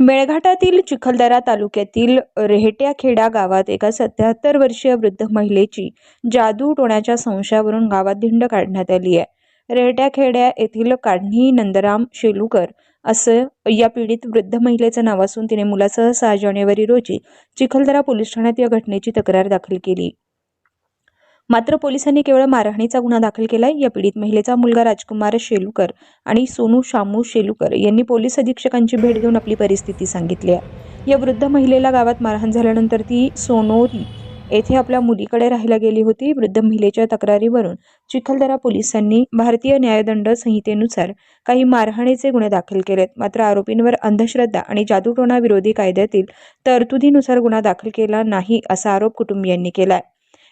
मेळघाटातील चिखलदरा तालुक्यातील रेहट्याखेडा गावात एका सत्याहत्तर वर्षीय वृद्ध महिलेची जादू टोण्याच्या संशयावरून गावात धिंड काढण्यात आली आहे. रेहट्याखेड्या येथील काढणी नंदराम शेलुकर असं या पीडित वृद्ध महिलेचं नाव असून तिने मुलासह सहा जानेवारी रोजी चिखलदरा पोलीस ठाण्यात या घटनेची तक्रार दाखल केली. मात्र पोलिसांनी केवळ मारहाणीचा गुन्हा दाखल केलाय. या पीडित महिलेचा मुलगा राजकुमार शेलुकर आणि सोनू शामू शेलुकर यांनी पोलीस अधीक्षकांची भेट घेऊन आपली परिस्थिती सांगितली आहे. या वृद्ध महिलेला गावात मारहाण झाल्यानंतर ती सोनोरी येथे आपल्या मुलीकडे राहायला गेली होती. वृद्ध महिलेच्या तक्रारीवरून चिखलदरा पोलिसांनी भारतीय न्यायदंड संहितेनुसार काही मारहाणीचे गुन्हे दाखल केलेत. मात्र आरोपींवर अंधश्रद्धा आणि जादूटोणा विरोधी कायद्यातील तरतुदीनुसार गुन्हा दाखल केला नाही असा आरोप कुटुंबियांनी केलाय.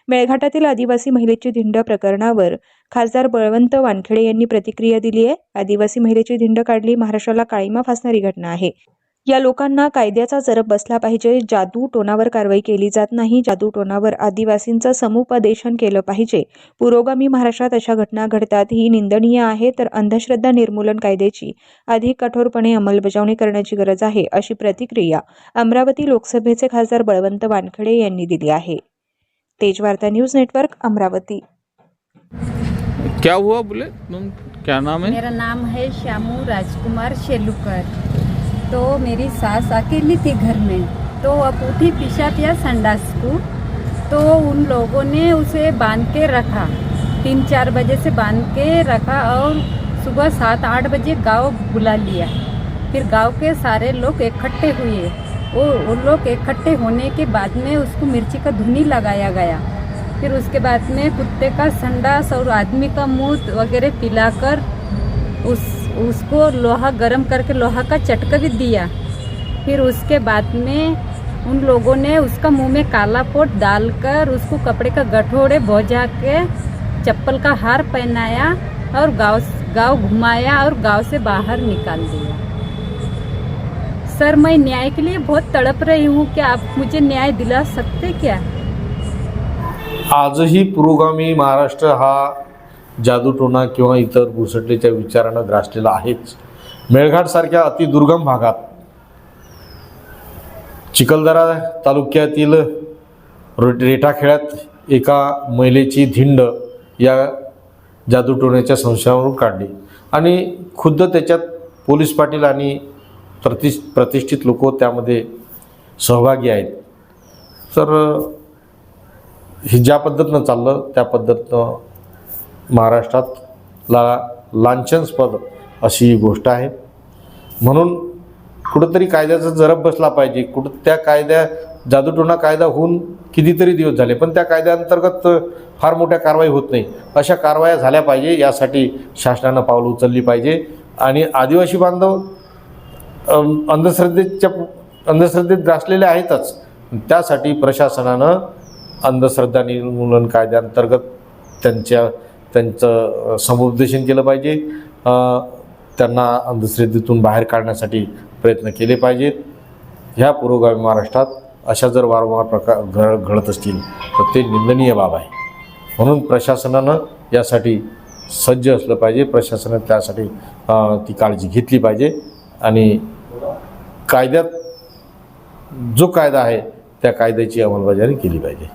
मेळघाटातील आदिवासी महिलेची धिंड प्रकरणावर खासदार बळवंत वानखेडे यांनी प्रतिक्रिया दिली आहे. आदिवासी महिलेची धिंड काढली महाराष्ट्राला काळीमा फासणारी घटना आहे. या लोकांना कायद्याचा जरब बसला पाहिजे. जादू टोनावर कारवाई केली जात नाही. जादू टोनावर आदिवासींचं समुपदेशन केलं पाहिजे. पुरोगामी महाराष्ट्रात अशा घटना घडतात. ही निंदनीय आहे तर अंधश्रद्धा निर्मूलन कायद्याची अधिक कठोरपणे अंमलबजावणी करण्याची गरज आहे अशी प्रतिक्रिया अमरावती लोकसभेचे खासदार बळवंत वानखेडे यांनी दिली आहे. Tejvarta news network Amravati. क्या हुआ बोले? तुम क्या नाम है? मेरा नाम है श्यामू राजकुमार शेलुकर। तो मेरी सास अकेली थी घर में। तो अब उठी पिशाब या संडास को। तो उन लोगों ने उसे बाँध के रखा। तीन चार बजे से बाँध के रखा और सुबह सात आठ बजे गाँव बुला लिया। फिर गाँव के सारे लोग इकट्ठे हुए। वो उन लोग इकट्ठे होने के बाद में उसको मिर्ची का धुनी लगाया गया। फिर उसके बाद में कुत्ते का संडास और आदमी का मुँह वगैरह पिलाकर उस, उसको लोहा, गरम करके लोहा का चटका भी दिया। फिर उसके बाद में उन लोगों ने उसका मुँह में काला पोट डालकर उसको कपड़े का गठोड़े भोजा के चप्पल का हार पहनाया और गाँव गाँव घुमाया और गाँव से बाहर निकाल दिया। सर मैं न्याय के लिए बहुत तड़प रही हूँ। क्या आप मुझे न्याय दिला सकते क्या? आजही पुरोगामी महाराष्ट्र हा जादूटोणा किंवा इतर घुसटलेच्या विचारानं ग्रासलेला आहेच. मेळघाटसारख्या अतिदुर्गम भागात चिखलदरा तालुक्यातील रेटाखेड्यात एका महिलेची धिंड या जादूटोण्याच्या संशयावरून काढली. आणि खुद्द त्याच्यात पोलीस पाटील आणि प्रतिष प्रतिष्ठित लोक त्यामध्ये सहभागी आहेत. तर हे ज्या पद्धतीनं चाललं त्या पद्धतीनं महाराष्ट्रात ला लांछनस्पद अशी ही गोष्ट आहे. म्हणून कुठंतरी कायद्याचा जरब बसला पाहिजे. कुठं त्या कायद्या जादूटोणा कायदा होऊन कितीतरी दिवस झाले पण त्या कायद्याअंतर्गत फार मोठ्या कारवाई होत नाही. अशा कारवाया झाल्या पाहिजे यासाठी शासनानं पावलं उचलली पाहिजे. आणि आदिवासी बांधव अंधश्रद्धेच्या अंधश्रद्धेत ग्रासलेले आहेतच. त्यासाठी प्रशासनानं अंधश्रद्धा निर्मूलन कायद्याअंतर्गत त्यांच्या त्यांचं समुपदेशन केलं पाहिजे. त्यांना अंधश्रद्धेतून बाहेर काढण्यासाठी प्रयत्न केले पाहिजेत. ह्या पुरोगामी महाराष्ट्रात अशा जर वारंवार प्रकार घड घडत असतील तर ते निंदनीय बाब आहे. म्हणून प्रशासनानं यासाठी सज्ज असलं पाहिजे. प्रशासनानं त्यासाठी ती काळजी घेतली पाहिजे. आणि कायद्यात जो कायदा आहे त्या कायद्याची अंमलबजावणी केली पाहिजे.